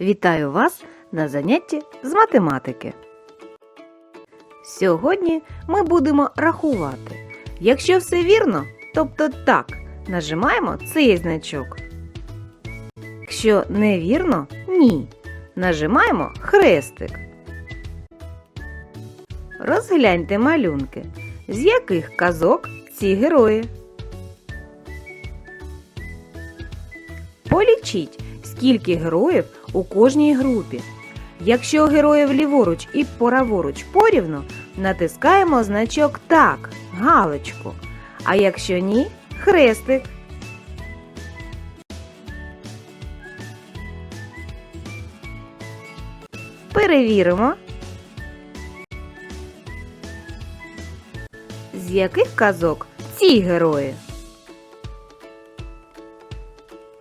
Вітаю вас на занятті з математики. Сьогодні ми будемо рахувати. Якщо все вірно, тобто так, нажимаємо цей значок. Якщо невірно, ні. Нажимаємо хрестик. Розгляньте малюнки, з яких казок ці герої. Полічіть, скільки героїв у кожній групі. Якщо героїв ліворуч і праворуч порівну, натискаємо значок так, галочку. А якщо ні, хрестик. Перевіримо. З яких казок ці герої?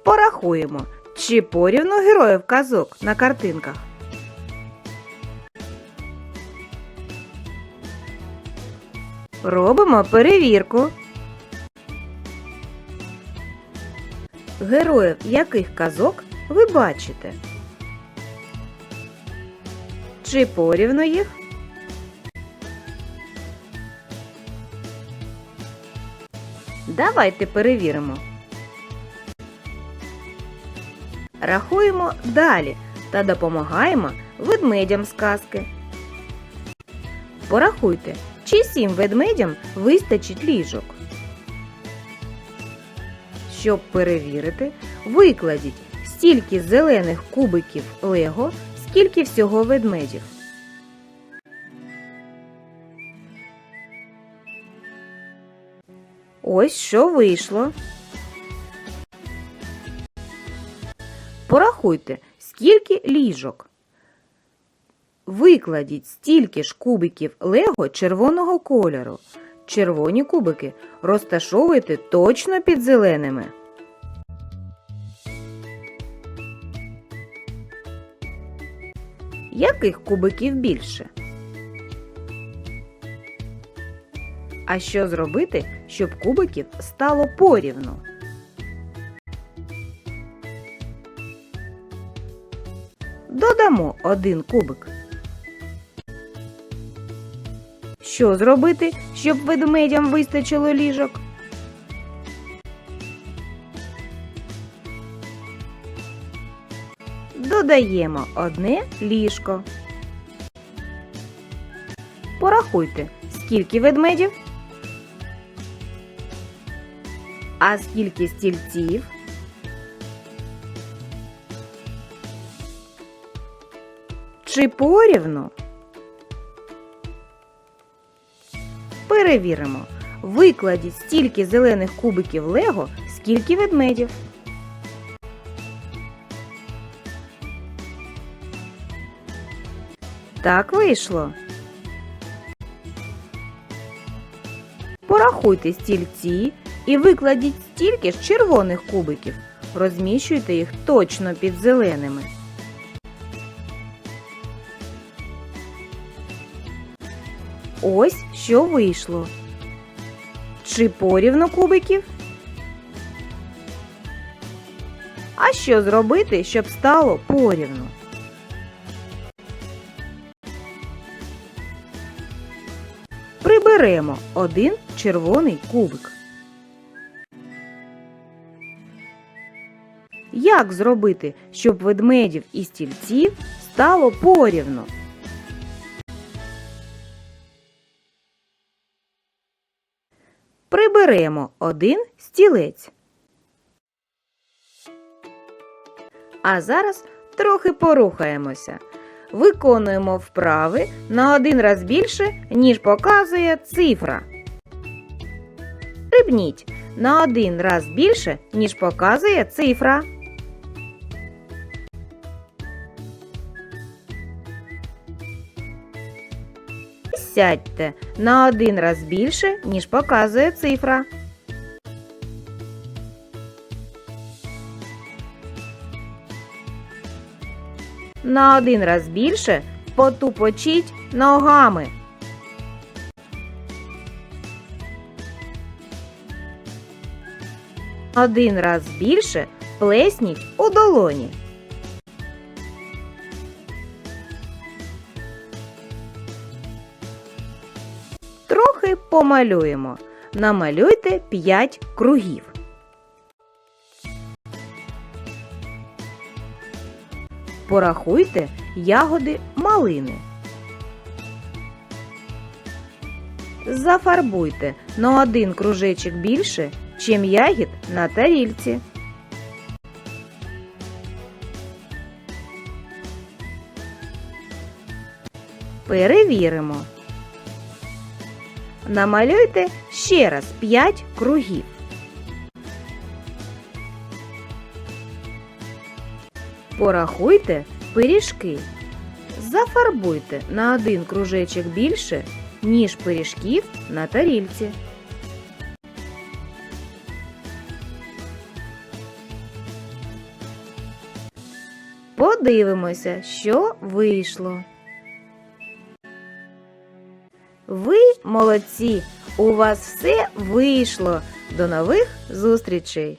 Порахуємо, чи порівну героїв казок на картинках. Робимо перевірку. Героїв яких казок ви бачите? Чи порівну їх? Давайте перевіримо. Рахуємо далі та допомагаємо ведмедям з казки. Порахуйте, чи сім ведмедям вистачить ліжок. Щоб перевірити, викладіть стільки зелених кубиків Лего, скільки всього ведмедів. Ось що вийшло. Порахуйте, скільки ліжок. Викладіть стільки ж кубиків Лего червоного кольору. Червоні кубики розташовуйте точно під зеленими. Яких кубиків більше? А що зробити, щоб кубиків стало порівну? Додамо один кубик. Що зробити, щоб ведмедям вистачило ліжок? Додаємо одне ліжко. Порахуйте, скільки ведмедів? А скільки стільців? Чи порівну? Перевіримо. Викладіть стільки зелених кубиків Лего, скільки ведмедів. Так вийшло. Порахуйте стільці і викладіть стільки ж червоних кубиків. Розміщуйте їх точно під зеленими. Ось що вийшло. Чи порівну кубиків? А що зробити, щоб стало порівну? Приберемо один червоний кубик. Як зробити, щоб ведмедів і стільців стало порівну? Приберемо один стілець. А зараз трохи порухаємося. Виконуємо вправи на один раз більше, ніж показує цифра. Рибніть на один раз більше, ніж показує цифра. Сядьте на один раз більше, ніж показує цифра. На один раз більше потупочіть ногами. Один раз більше плесніть у долоні. Помалюємо. Намалюйте 5 кругів. Порахуйте ягоди малини. Зафарбуйте на один кружечок більше, чим ягід на тарільці. Перевіримо. Намалюйте ще раз 5 кругів. Порахуйте пиріжки. Зафарбуйте на один кружечок більше, ніж пиріжків на тарільці. Подивимося, що вийшло. Ви молодці! У вас все вийшло. До нових зустрічей!